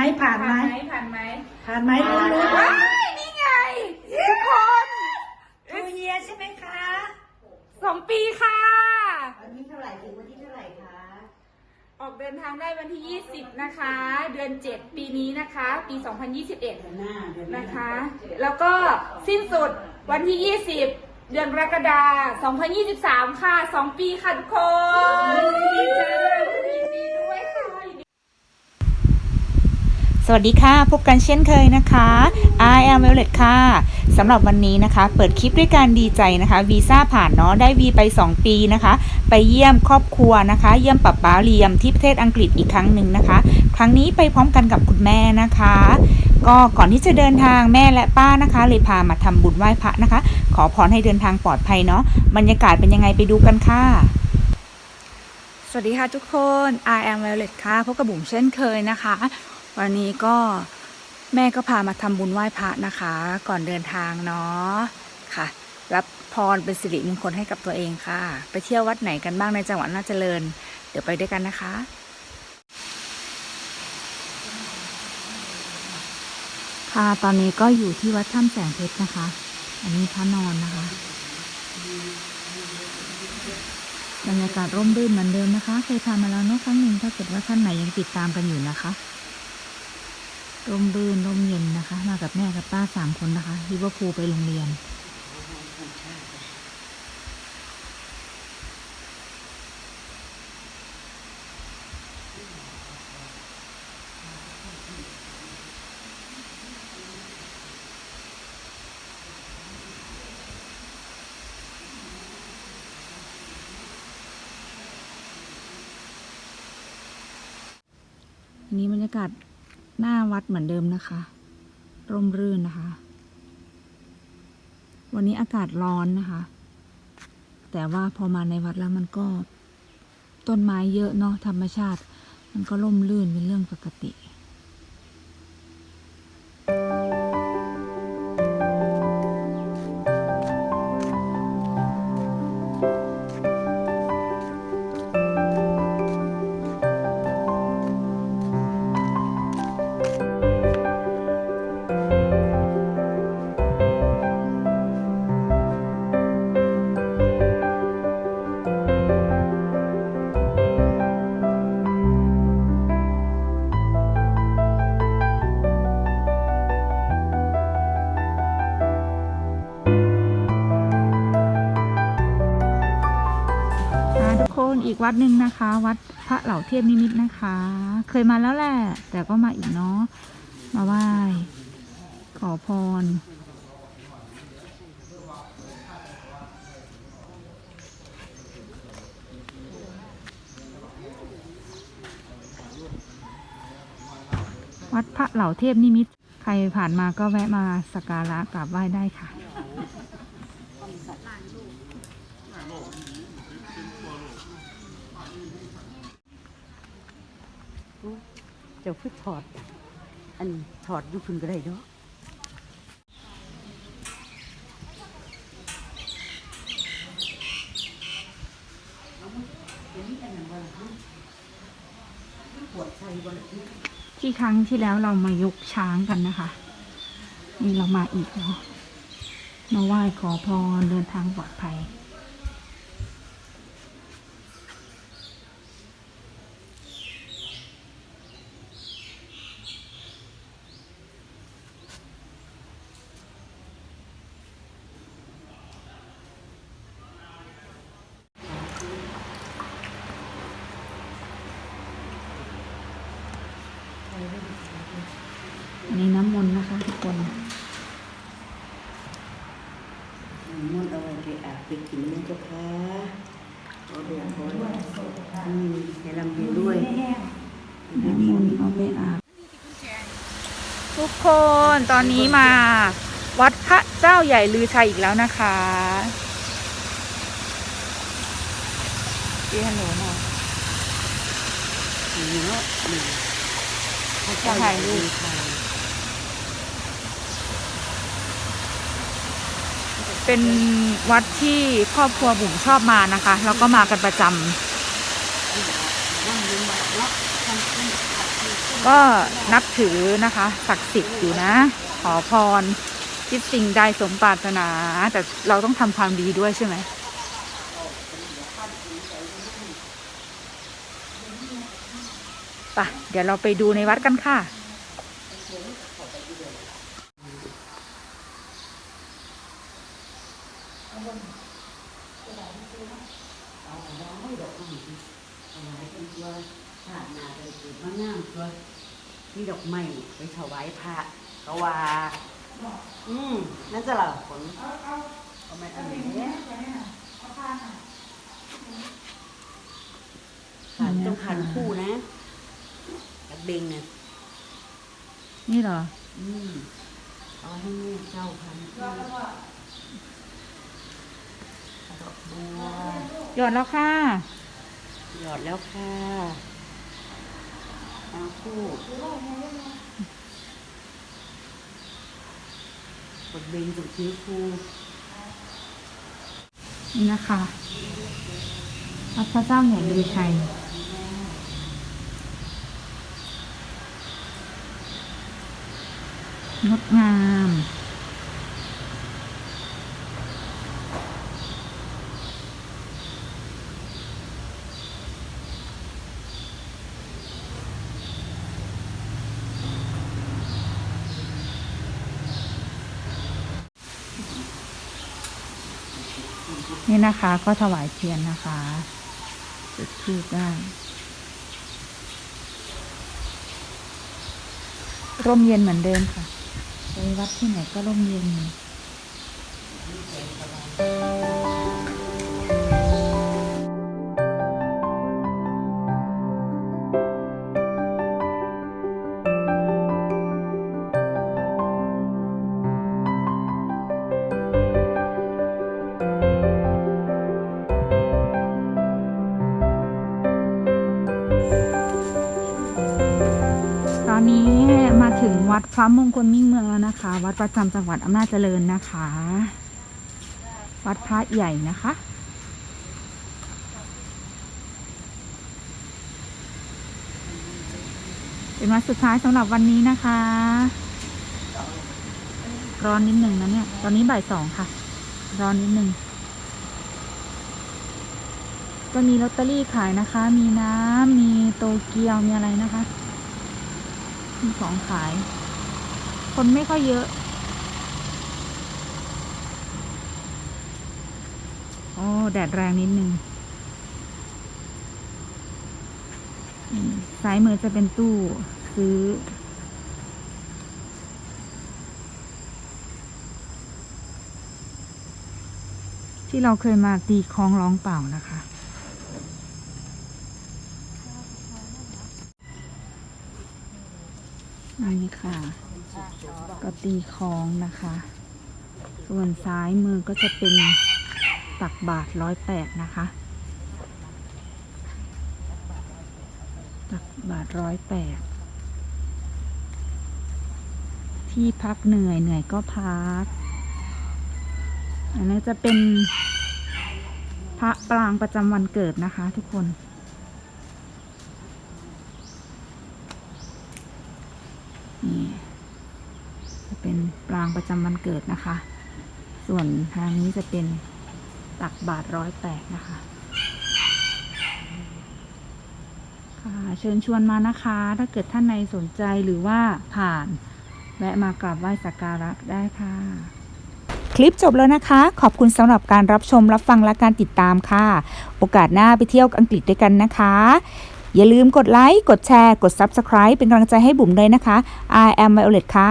มผ่านไหมผ่านไหมผ่านไหมรู้รู้ว้ายนี่ไงทุกคนทูเยียใช่ไหมคะสองปีค่ะ วันที่เท่าไหร่ถึงวันที่เท่าไหร่คะ ออกเดินทางได้วันที่ 20 นะคะ เดือน 7 ปีนี้นะคะ ปี 2021เดือนหน้าเดือนหน้านะคะ แล้วก็สิ้นสุดวันที่ 20 เดือนกรกฎาคม2023 ค่ะ 2 ปีค่ะทุกคนดีใจด้วยยินดีด้วยค่ะ ส วัสดีค่ะ พบกันเช่นเคยนะคะ I am Violet ค่ะสำหรับวันนี้นะคะ เปิดคลิปด้วยการดีใจนะคะวีซ่าผ่านเนาะได้วีไป 2 ปีนะคะ ไปเยี่ยมครอบครัวนะคะ เยี่ยมปับป้าเรียมที่ประเทศอังกฤษอีกครั้งหนึ่งนะคะ ครั้งนี้ไปพร้อมกันกับคุณแม่นะคะ ก็ก่อนที่จะเดินทางแม่และป้านะคะ เลยพามาทำบุญไหว้พระนะคะ ขอพรให้เดินทางปลอดภัยเนาะบรรยากาศเป็นยังไงไปดูกันค่ะสวัสดีค่ะทุกคน I am Violet ค่ะพบกับบุ๋มเช่นเคยนะคะ วันนี้ก็แม่ก็พามาทำบุญไหว้พระนะคะ ก่อนเดินทางเนาะค่ะ รับพรเป็นสิริมงคลให้กับตัวเองค่ะ ไปเที่ยววัดไหนกันบ้างในจังหวัดน่าเจริญ เดี๋ยวไปด้วยกันนะคะค่ะตอนนี้ก็อยู่ที่วัดถ้ำแสงเพชรนะคะ อันนี้พระนอนนะคะบรรยากาศร่มรื่นเหมือนเดิมนะคะ เคยทำมาแล้วเนอะครั้งหนึ่งถ้าเกิดว่าท่านไหนยังติดตามกันอยู่นะคะ ร่มรื่นร่มเย็นนะคะ มากับแม่กับป้าสามคนนะคะลิเวอร์พูลไปโรงเรียนอันนี้บรรยากาศ หน้าวัดเหมือนเดิมนะคะ ร่มรื่นนะคะ วันนี้อากาศร้อนนะคะ แต่ว่าพอมาในวัดแล้วมันก็ต้นไม้เยอะเนาะธรรมชาติ มันก็ร่มรื่นเป็นเรื่องปกติ วัดหนึ่งนะคะ วัดพระเหล่าเทียบนิมิตนะคะ เคยมาแล้วแหละ แต่ก็มาอีกเนาะมาไหว้ขอพร วัดพระเหล่าเทพนิมิต ใครผ่านมาก็แวะมาสักการะกราบไหว้ได้ค่ะ เจ้าคือถอด อันถอดอยุคุณก็ได้เนาะที่ครั้งที่แล้วเรามายกช้างกันนะคะ นี่เรามาอีกเนาะมาไหว้ขอพรเดินทางปลอดภัย อันนี้น้ำมนต์นะคะทุกคนมนต์เอาไว้ไปอาบไปกินนะเจ้าค่ะขอดูขอดูอืมให้ลำเรียนด้วยน้ำมนต์เอาไปอาบทุกคนตอนนี้มาวัดพระเจ้าใหญ่ลือชัยอีกแล้วนะคะพี่ฮัลโหลหน่อยนี่เนาะนี่ จะถ่ายรูปถ่ายเเป็นวัดที่ครอบครัวบุ๋มชอบมานะคะ แล้วก็มากันประจำก็นับถือนะคะศักดิ์สิทธิ์อยู่นะ ขอพรคิดสิ่งใดสมปรารถนา แต่เราต้องทำความดีด้วยใช่ไหมไปะเดี๋ยวเราไปดูในวัดกันค่ะ นี่ดอกไม้ไปถวายพระเขว่า อืมนั่นจะเหรอผลเอามาอันนี้ขันต้องขันคู่นะ กับเบงเนี่ยนี่เหรอ อืมเอาให้แม่เจ้าพันคู่ดอกบัวหยอดแล้วค่ะ หยอดแล้วค่ะเอาคู่กดเบงจุดคิ้วคู่นี่นะคะวัดพระเจ้าใหญ่ลือชัย งดงาม นี่นะคะก็ถวายเทียนนะคะจุดทูบได้ร่มเย็นเหมือนเดิมค่ะ วัดที่ไหนก็ร่มเย็นตอนนี้ ถึงวัดพระมงคลมิ่งเมืองแล้วนะคะ วัดประจำจังหวัดอำนาจเจริญนะคะ วัดพระใหญ่นะคะ เป็นวัดสุดท้ายสำหรับวันนี้นะคะ ร้อนนิดหนึ่งนะเนี่ย ตอนนี้บ่ายสองค่ะ ร้อนนิดหนึ่งก็มีลอตเตอรี่ขายนะคะ มีน้ำ มีโตเกียว มีอะไรนะคะ มีของขาย คนไม่ค่อยเยอะ โอ้ แดดแรงนิดนึงซ้ายมือจะเป็นตู้ซื้อ ที่เราเคยมาตีคล้องร้องเปล่านะคะ นนี้ค่ะ ก็ตีคลองนะคะ ส่วนซ้ายมือก็จะเป็นตักบาทร้อยแปดนะคะ ตักบาทร้อยแปดที่พักเหนื่อยเหนื่อยก็พัก อันนี้จะเป็นพระปรางประจำวันเกิดนะคะทุกคน เป็นปรางประจำวันเกิดนะคะ ส่วนทางนี้จะเป็นตักบาทร้อยแปดนะคะค่ะเชิญชวนมานะคะ ถ้าเกิดท่านในสนใจหรือว่าผ่านแวะมากราบไหว้สักการะได้ค่ะ คลิปจบแล้วนะคะ ขอบคุณสำหรับการรับชมรับฟังและการติดตามค่ะ โอกาสหน้าไปเที่ยวอังกฤษด้วยกันนะคะ อย่าลืมกดไลค์ กดแชร์ กด Subscribe เป็นกำลังใจให้บุ๋มเลยนะคะ I am Violet ค่ะ